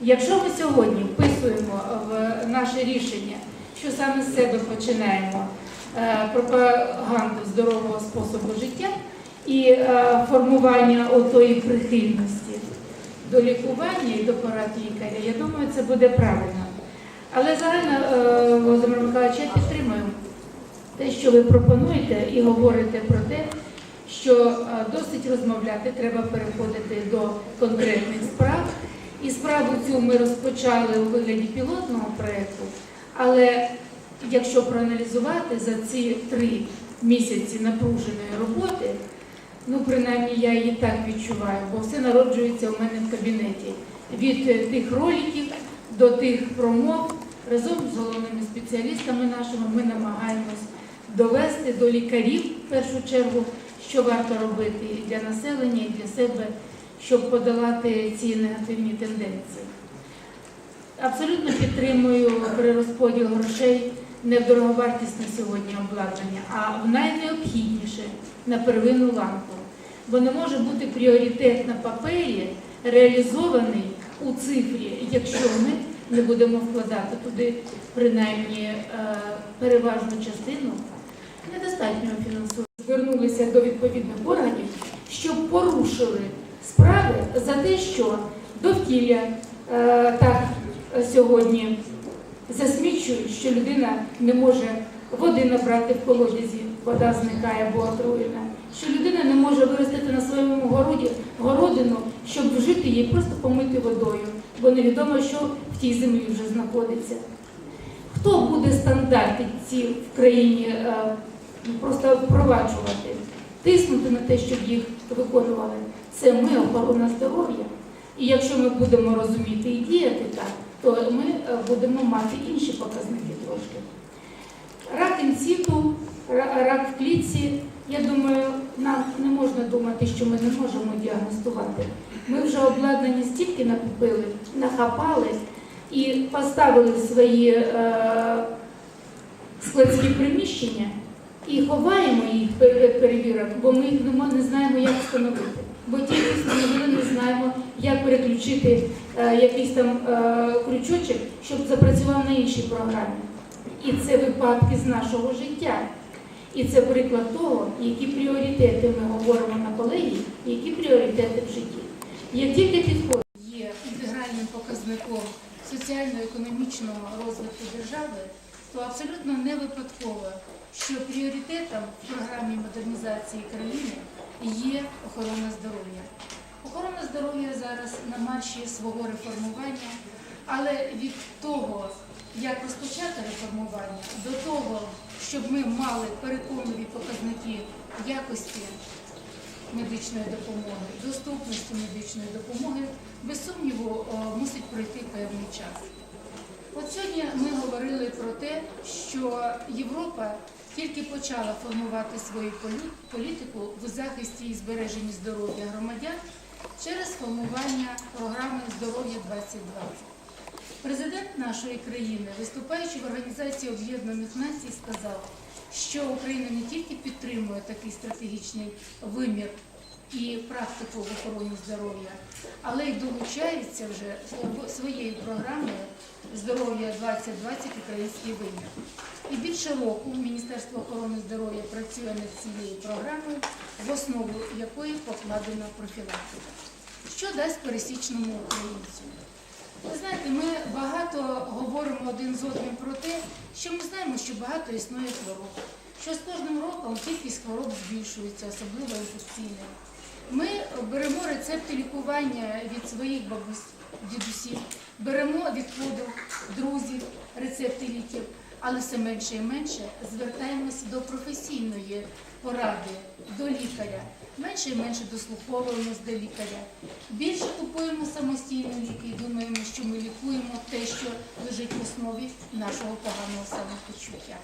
Якщо ми сьогодні вписуємо в наше рішення, що саме з себе починаємо е, пропаганду здорового способу життя і е, формування отої прихильності до лікування і до порад лікаря, я думаю, це буде правильно. Але загально, е, Володимир Миколаївич, я підтримую те, що ви пропонуєте, і говорите про те, що е, досить розмовляти, треба переходити до конкретних справ. І справу цю ми розпочали у вигляді пілотного проєкту, але якщо проаналізувати за ці три місяці напруженої роботи, ну принаймні я її так відчуваю, бо все народжується у мене в кабінеті. Від е, тих роликів до тих промов разом з головними спеціалістами нашими ми намагаємось довести до лікарів в першу чергу, що варто робити для населення, і для себе, щоб подолати ці негативні тенденції. Абсолютно підтримую перерозподіл грошей не в дороговартісне сьогодні обладнання, а в найнеобхідніше на первинну ланку. Бо не може бути пріоритет на папері реалізований у цифрі, якщо ми не будемо вкладати туди принаймні е, переважну частину недостатнього фінансування. Звернулися до відповідних органів, щоб порушили справи за те, що довкілля е, так сьогодні засмічують, що людина не може води набрати в колодязі, вода зникає або отруєна, що людина не може виростити на своєму городі городину, щоб вжити її, просто помити водою, бо невідомо, що в тій землі вже знаходиться. Хто буде стандарти ці в країні е, просто впроваджувати, тиснути на те, щоб їх виконували? Це ми, охорона здоров'я. І якщо ми будемо розуміти і діяти так, то ми е, будемо мати інші показники трошки. Рак інсіту, рак в клітці, я думаю, нам не можна думати, що ми не можемо діагностувати. Ми вже обладнані стільки накупили, нахапали і поставили свої е, складські приміщення і ховаємо їх перед перевірок, бо ми їх не знаємо, як встановити. Бо ті, встановили, не знаємо, як переключити е, якийсь там е, крючочок, щоб запрацював на іншій програмі. І це випадки з нашого життя. І це приклад того, які пріоритети ми говоримо на колегії, які пріоритети в житті. Як тільки підходить є інтегральним показником соціально-економічного розвитку держави, то абсолютно не випадково, що пріоритетом в програмі модернізації країни є охорона здоров'я. Охорона здоров'я зараз на марші свого реформування, але від того, як розпочати реформування, до того, щоб ми мали переконливі показники якості медичної допомоги, доступності медичної допомоги, без сумніву, мусить пройти певний час. От сьогодні ми говорили про те, що Європа тільки почала формувати свою політику в захисті і збереженні здоров'я громадян через формування програми здоров'я 2020. Президент нашої країни, виступаючи в Організації Об'єднаних Націй, сказав, що Україна не тільки підтримує такий стратегічний вимір і практику в охороні здоров'я, але й долучається вже своєю програмою здоров'я 2020 український вимір. І більше року Міністерство охорони здоров'я працює над цією програмою, в основу якої покладена профілактика. Що дасть пересічному українцю? Ви знаєте, ми багато говоримо один з одним про те, що ми знаємо, що багато існує хвороб, що з кожним роком кількість хвороб збільшується, особливо інфекційних. Ми беремо рецепти лікування від своїх бабусь, дідусів, беремо від подруг, друзів рецепти ліків, але все менше і менше звертаємося до професійної поради, до лікаря. Менше і менше дослуховуємось до лікаря. Більше купуємо самостійно ліки і думаємо, що ми лікуємо те, що лежить в основі нашого поганого самопочуття.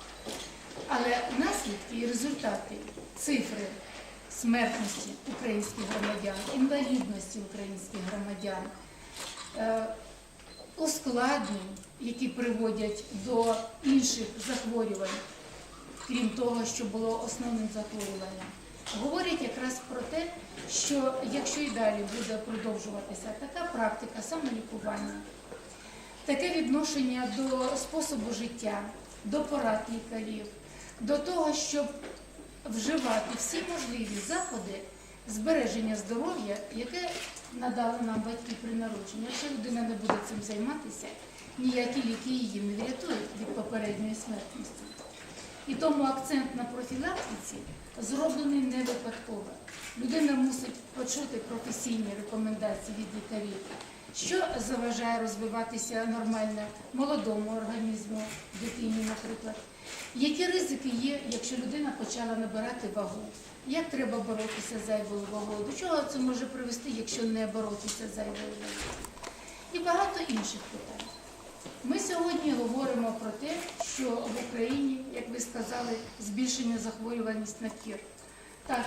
Але наслідки і результати, цифри смертності українських громадян, інвалідності українських громадян, е, ускладнень, які приводять до інших захворювань, крім того, що було основним захворюванням, говорять якраз про те, що якщо і далі буде продовжуватися така практика самолікування, таке відношення до способу життя, до порад лікарів, до того, щоб вживати всі можливі заходи збереження здоров'я, яке надали нам батьки при народженні. Якщо людина не буде цим займатися, ніякі ліки її не врятують від попередньої смертності. І тому акцент на профілактиці зроблений не випадково. Людина мусить почути професійні рекомендації від лікарів, що заважає розвиватися нормально молодому організму, дитині, наприклад. Які ризики є, якщо людина почала набирати вагу? Як треба боротися з зайвою вагою? До чого це може привести, якщо не боротися з зайвою вагою? І багато інших питань. Ми сьогодні говоримо про те, що в Україні, як ви сказали, збільшення захворюваність на кір. Так,